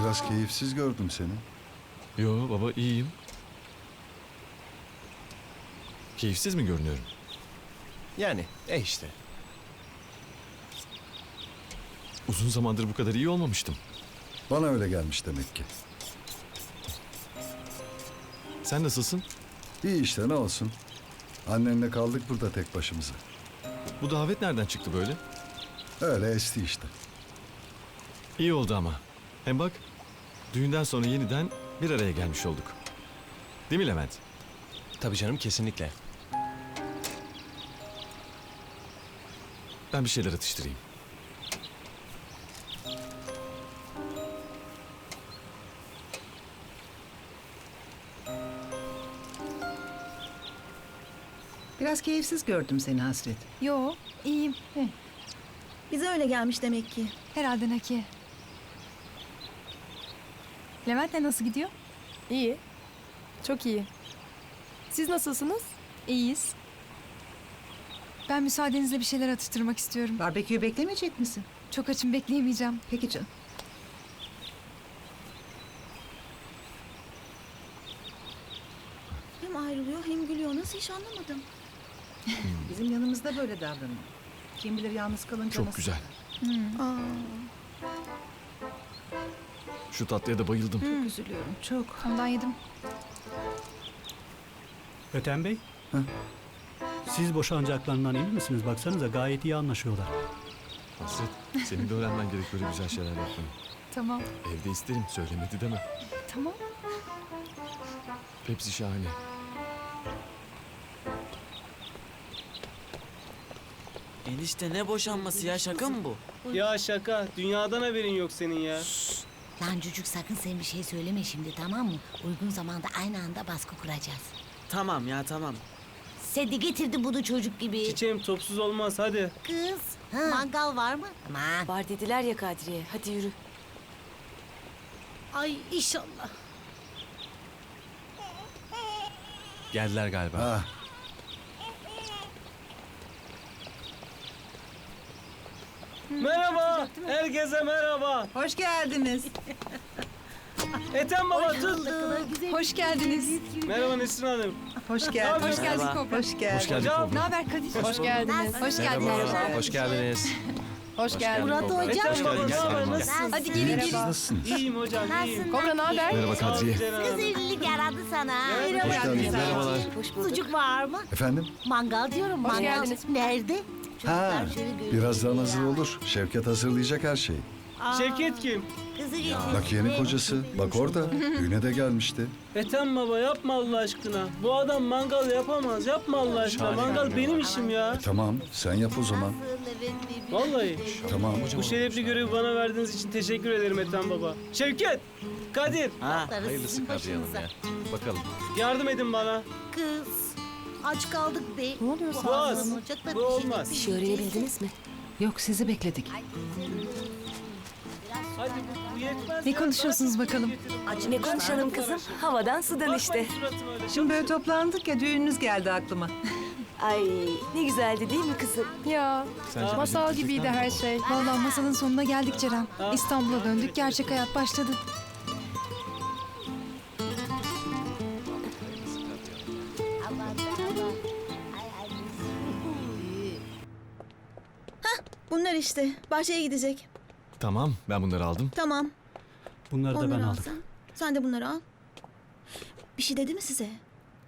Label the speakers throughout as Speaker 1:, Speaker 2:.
Speaker 1: Biraz keyifsiz gördüm seni.
Speaker 2: Yo baba iyiyim. Keyifsiz mi görünüyorum?
Speaker 3: Yani e işte.
Speaker 2: Uzun zamandır bu kadar iyi olmamıştım.
Speaker 1: Bana öyle gelmiş demek ki.
Speaker 2: Sen nasılsın?
Speaker 1: İyi işte ne olsun. Annenle kaldık burada tek başımıza.
Speaker 2: Bu davet nereden çıktı böyle?
Speaker 1: Öyle esti işte.
Speaker 2: İyi oldu ama. Hem bak, düğünden sonra yeniden bir araya gelmiş olduk. Değil mi Levent?
Speaker 3: Tabii canım kesinlikle.
Speaker 2: Ben bir şeyler atıştırayım.
Speaker 4: Biraz keyifsiz gördüm seni Hasret.
Speaker 5: Yo, iyiyim.
Speaker 6: Bize öyle gelmiş demek ki.
Speaker 5: Herhalde Naki. Levent'le nasıl gidiyor?
Speaker 7: İyi. Çok iyi. Siz nasılsınız?
Speaker 5: İyiyiz. Ben müsaadenizle bir şeyler atıştırmak istiyorum.
Speaker 4: Barbeküyü beklemeyecek misin?
Speaker 5: Çok açım bekleyemeyeceğim.
Speaker 4: Peki canım.
Speaker 6: Hem ayrılıyor hem gülüyor. Nasıl hiç anlamadım.
Speaker 4: Bizim yanımızda böyle davranıyor. Kim bilir yalnız kalınca
Speaker 2: Çok
Speaker 4: nasıl?
Speaker 2: güzel.
Speaker 6: Aa,
Speaker 2: Şu tatlıya da bayıldım.
Speaker 4: Çok üzülüyorum çok.
Speaker 5: Ondan yedim.
Speaker 8: Öten Bey.
Speaker 1: Hı?
Speaker 8: Siz boşanacaklarından emin misiniz? Baksanıza gayet iyi anlaşıyorlar.
Speaker 2: Hasret, senin de öğrenmen gerek böyle güzel şeyler yapmayı.
Speaker 5: Tamam.
Speaker 2: Evde isterim, söylemedi deme.
Speaker 5: Tamam.
Speaker 2: Hepsi şahane.
Speaker 9: Enişte ne boşanması ya şaka mı bu?
Speaker 10: Ya şaka. Dünyadan haberin yok senin ya.
Speaker 11: Lan çocuk sakın sen bir şey söyleme şimdi tamam mı? Uygun zamanda aynı anda baskı kuracağız.
Speaker 9: Tamam ya tamam.
Speaker 11: Sen de getirdin bunu çocuk gibi.
Speaker 10: Çiçeğim topsuz olmaz hadi.
Speaker 11: Kız mangal var mı? Aman.
Speaker 7: Var dediler ya Kadriye. Hadi yürü.
Speaker 11: Ay inşallah.
Speaker 3: Geldiler galiba.
Speaker 1: Ha,
Speaker 10: Merhaba. Herkese merhaba.
Speaker 4: Hoş geldiniz.
Speaker 10: Ethem baba tut.
Speaker 5: Hoş geldiniz.
Speaker 10: Merhaba Nesrin Hanım.
Speaker 4: Hoş geldin.
Speaker 5: Hoş geldin. Kobra.
Speaker 4: Hoş geldin.
Speaker 2: Hoş geldin
Speaker 10: Hocam.
Speaker 5: Ne
Speaker 2: Kobra.
Speaker 5: haber Kadir?
Speaker 7: Hoş geldiniz.
Speaker 5: Hoş geldin.
Speaker 3: Merhaba, hoş geldiniz.
Speaker 7: Hoş geldin.
Speaker 11: Murat hocam.
Speaker 10: Ethem baba
Speaker 2: geldin,
Speaker 10: ne haber nasılsın?
Speaker 5: Hadi gelin gelin.
Speaker 1: nasılsınız?
Speaker 10: İyiyim hocam iyiyim.
Speaker 7: Kobra ne haber?
Speaker 2: Merhaba
Speaker 10: Sağ olun
Speaker 2: Kadriye.
Speaker 10: Ceren
Speaker 11: Kız evlilik yaradı sana.
Speaker 10: Merhaba.
Speaker 1: Hoş geldiniz.
Speaker 2: Merhabalar.
Speaker 7: Hoş.
Speaker 11: Sucuk var mı?
Speaker 1: Efendim?
Speaker 11: Mangal diyorum
Speaker 7: Hoş
Speaker 11: mangal.
Speaker 7: geldiniz.
Speaker 11: Nerede?
Speaker 1: Ha, birazdan hazır olur. Şevket hazırlayacak her şeyi.
Speaker 10: Şevket kim?
Speaker 11: Kızı getir.
Speaker 1: Bakiye'nin kocası. Bak orada. Düğüne de gelmişti.
Speaker 10: Ethem baba yapma Allah aşkına. Bu adam mangal yapamaz. Yapma Allah aşkına. Mangal benim işim ya.
Speaker 1: Tamam, sen yap o zaman.
Speaker 10: Vallahi.
Speaker 1: Tamam.
Speaker 10: Bu şerefli görevi bana verdiğiniz için teşekkür ederim Ethem baba. Şevket, Kadir
Speaker 9: Ha.
Speaker 3: Hayırlısı Hanım ya. Bakalım.
Speaker 10: yardım edin bana.
Speaker 11: Kız. Aç kaldık be.
Speaker 7: Ne oluyor
Speaker 11: ağzından olacak da
Speaker 10: Bu
Speaker 11: bir şey
Speaker 10: olmaz.
Speaker 7: Bir şey arayabildiniz mi?
Speaker 4: Yok sizi bekledik.
Speaker 10: Hadi bu, bu yetmez
Speaker 5: Ne
Speaker 10: ya.
Speaker 5: konuşuyorsunuz bakalım?
Speaker 7: Ne konuşalım kızım? Havadan sudan işte.
Speaker 4: Şimdi böyle toplandık ya düğününüz geldi aklıma.
Speaker 7: Ay ne güzeldi değil mi kızım? Ya
Speaker 2: Sence
Speaker 7: masal gibiydi her şey.
Speaker 5: Vallahi masalın sonuna geldik Ceren. İstanbul'a döndük. Gerçek hayat başladı.
Speaker 6: Bunlar işte. Bahçeye gidecek.
Speaker 2: Tamam, ben bunları aldım.
Speaker 6: Tamam.
Speaker 8: Bunları da ben
Speaker 6: Onları al
Speaker 8: aldım.
Speaker 6: sen. Sen de bunları al. Bir şey dedi mi size?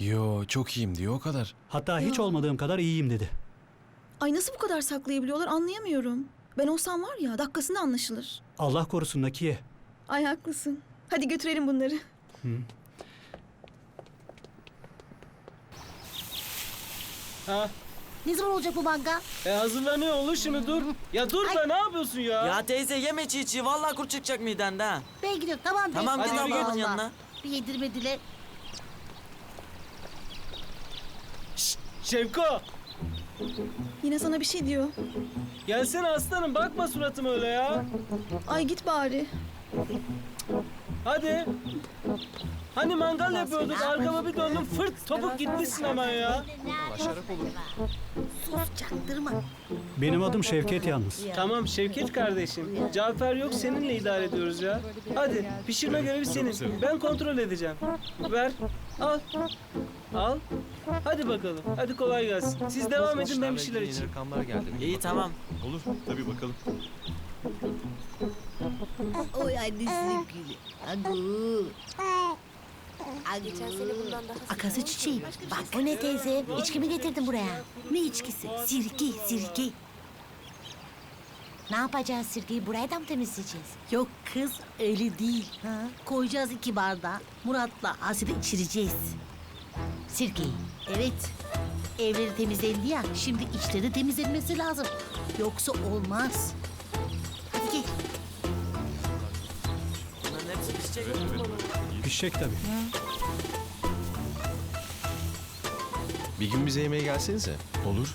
Speaker 3: Yo çok iyiyim diyor o kadar.
Speaker 8: Hatta hiç olmadığım kadar iyiyim dedi.
Speaker 6: Ay nasıl bu kadar saklayabiliyorlar anlayamıyorum. Ben olsam var ya dakikasında anlaşılır.
Speaker 8: Allah korusun Nakiye.
Speaker 6: Ay haklısın. Hadi götürelim bunları.
Speaker 10: Ha,
Speaker 11: Ne zaman olacak bu mangal?
Speaker 10: e hazırlanıyor olur şimdi dur. Ya dur da ne yapıyorsun ya?
Speaker 9: Ya teyze yeme çiğ çiğ vallahi kurt çıkacak midende ha.
Speaker 11: Ben gidiyorum tamam be.
Speaker 9: Tamam git ablanın
Speaker 10: git.
Speaker 9: yanına.
Speaker 11: Bir yedirmediler.
Speaker 10: Şevko,
Speaker 6: Yine sana bir şey diyor.
Speaker 10: gelsene aslanım bakma suratıma öyle ya.
Speaker 6: Ay git bari.
Speaker 10: Hadi. Hani mangal yapıyorduk arkama bir döndüm fırt topuk gitmişsin hemen ya.
Speaker 11: Sus çaktırma.
Speaker 8: Benim adım Şevket yalnız.
Speaker 10: Tamam Şevket kardeşim. Cafer yok seninle idare ediyoruz ya. Hadi pişirme görevi senin. Ben kontrol edeceğim. Ver. Al. Al. Hadi bakalım. Hadi kolay gelsin. Siz devam edin ben bir şeyler için.
Speaker 3: rakamlar geldi.
Speaker 9: İyi tamam.
Speaker 2: Olur. Tabii bakalım.
Speaker 11: Annesinin gülü. Agu. Geçen sene bundan daha Akası çiçeği. Bak bu ne teyze? İçki mi getirdin buraya? Ne içkisi? Sirke, sirke. Ne yapacağız sirkeyi? Buraya da mı temizleyeceğiz?
Speaker 7: Yok kız öyle değil. Koyacağız iki bardağı. Murat'la Asile içireceğiz.
Speaker 11: Sirkeyi.
Speaker 7: Evet. Evleri temizlendi ya. Şimdi içleri temizlenmesi lazım. Yoksa olmaz.
Speaker 9: Hepsi pişecek.
Speaker 8: Pişecek tabii.
Speaker 3: Bir gün bize yemeğe gelsenize.
Speaker 2: Olur.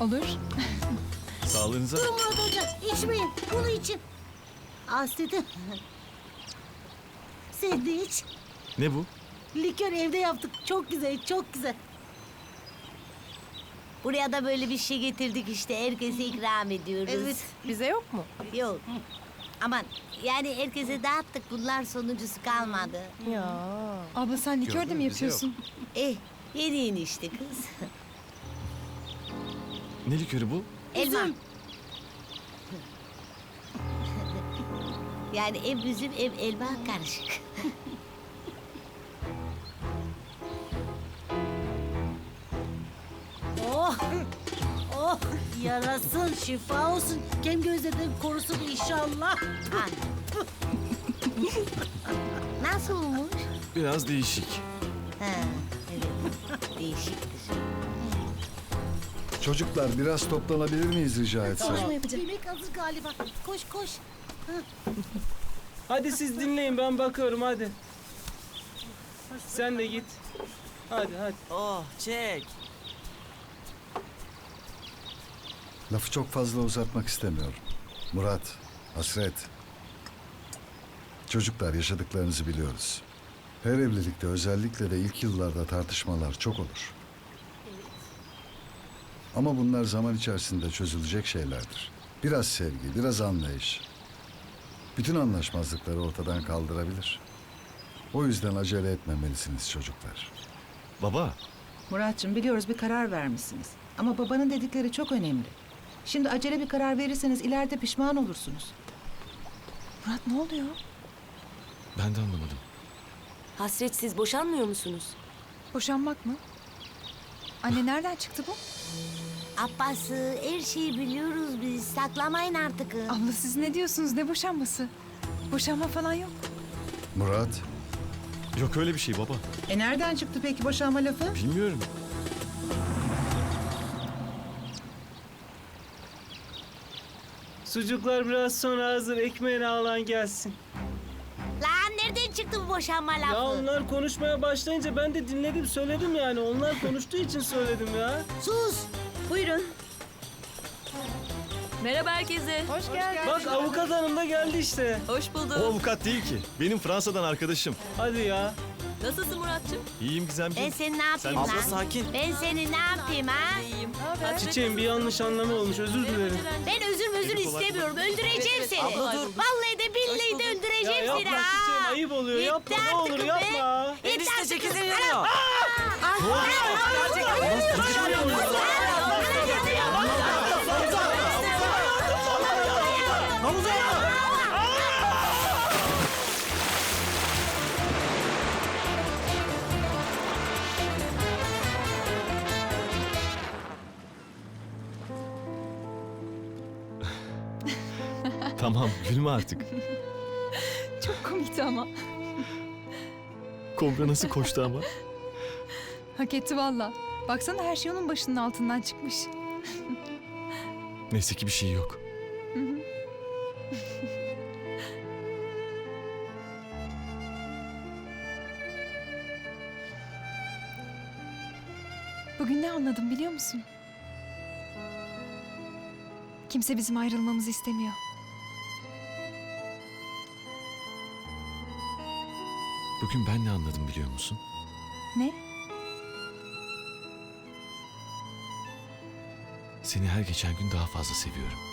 Speaker 5: Olur.
Speaker 2: Sağlığınıza.
Speaker 7: Durun Murat Hoca. İçmeyin. Bunu için. Asile Sen de iç.
Speaker 2: Ne bu?
Speaker 7: Likör evde yaptık. Çok güzel, çok güzel.
Speaker 11: Buraya da böyle bir şey getirdik işte. Herkese ikram ediyoruz.
Speaker 5: Bize yok mu?
Speaker 11: Yok. Aman yani herkese dağıttık. Bunlar sonuncusu kalmadı.
Speaker 5: Abla sen likör de
Speaker 3: Gördün
Speaker 5: mi
Speaker 3: mü?
Speaker 5: Yapıyorsun?
Speaker 11: Eh yeni yeni işte kız.
Speaker 2: Ne likörü bu?
Speaker 11: Elma. yani hem üzüm hem elma karışık.
Speaker 7: Oh! Oh! Yarasın, şifa olsun. Kem gözlerden korusun inşallah.
Speaker 11: Nasıl olmuş?
Speaker 2: Biraz değişik.
Speaker 11: Ha, evet. Değişiktir.
Speaker 1: Çocuklar biraz toplanabilir miyiz rica etsem?
Speaker 6: Yapacağım.
Speaker 7: Yemek hazır galiba. Koş koş.
Speaker 10: Hadi siz dinleyin ben bakıyorum hadi. Sen de git. Hadi hadi.
Speaker 9: Oh çek.
Speaker 1: Lafı çok fazla uzatmak istemiyorum. Murat, Hasret. Çocuklar yaşadıklarınızı biliyoruz. Her evlilikte özellikle de ilk yıllarda tartışmalar çok olur. Ama bunlar zaman içerisinde çözülecek şeylerdir. Biraz sevgi, biraz anlayış. Bütün anlaşmazlıkları ortadan kaldırabilir. O yüzden acele etmemelisiniz çocuklar.
Speaker 2: Baba.
Speaker 4: Muratçım biliyoruz bir karar vermişsiniz. Ama babanın dedikleri çok önemli. Şimdi acele bir karar verirseniz ileride pişman olursunuz.
Speaker 5: Murat ne oluyor?
Speaker 2: Ben de anlamadım.
Speaker 7: Hasret siz boşanmıyor musunuz?
Speaker 5: Boşanmak mı? Anne nereden çıktı bu?
Speaker 11: Abbası her şeyi biliyoruz biz. Saklamayın artık.
Speaker 5: Abla siz ne diyorsunuz? Ne boşanması? Boşanma falan yok.
Speaker 1: Murat,
Speaker 2: Yok öyle bir şey baba.
Speaker 4: E nereden çıktı peki boşanma lafı?
Speaker 2: Bilmiyorum.
Speaker 10: Sucuklar biraz sonra hazır ekmeğini alan gelsin.
Speaker 11: Lan nereden çıktı bu boşanma lafı?
Speaker 10: Ya onlar konuşmaya başlayınca ben de dinledim söyledim yani. Onlar konuştuğu için söyledim ya.
Speaker 11: Sus!
Speaker 6: Buyurun.
Speaker 7: Merhaba herkese.
Speaker 5: Hoş geldin.
Speaker 10: Bak avukat hanım da geldi işte.
Speaker 7: Hoş
Speaker 2: O
Speaker 7: bulduk.
Speaker 2: avukat değil ki. Benim Fransa'dan arkadaşım.
Speaker 10: Hadi ya.
Speaker 7: Nasılsın Muratcığım?
Speaker 2: İyiyim Gizemciğim.
Speaker 11: Ben seni ne yapayım
Speaker 2: Sen-
Speaker 11: lan?
Speaker 9: Abla sakin.
Speaker 11: Ben seni ne yapayım ha?
Speaker 7: İyiyim.
Speaker 10: Çiçeğim bir yanlış anlama olmuş özür dilerim.
Speaker 11: Ben özür özür
Speaker 2: Çocuk olarak
Speaker 11: istemiyorum. Öldüreceğim seni.
Speaker 9: Abla dur.
Speaker 11: Vallahi de billahi de
Speaker 10: Ya
Speaker 11: öldüreceğim
Speaker 10: yapma
Speaker 11: seni
Speaker 10: çiçeğim
Speaker 11: ha.
Speaker 10: ayıp oluyor.
Speaker 11: Yeter
Speaker 10: Yapma ne olur
Speaker 11: artık be.
Speaker 10: yapma.
Speaker 9: Enişte çekizin yanıyor.
Speaker 2: Tamam gülme artık.
Speaker 5: Çok komikti ama.
Speaker 2: Kobra nasıl koştu ama.
Speaker 5: Hak etti valla. Baksana her şey onun başının altından çıkmış.
Speaker 2: Neyse ki bir şey yok.
Speaker 5: Bugün ne anladım biliyor musun? Kimse bizim ayrılmamızı istemiyor.
Speaker 2: Bugün ben ne anladım biliyor musun?
Speaker 5: Ne?
Speaker 2: Seni her geçen gün daha fazla seviyorum.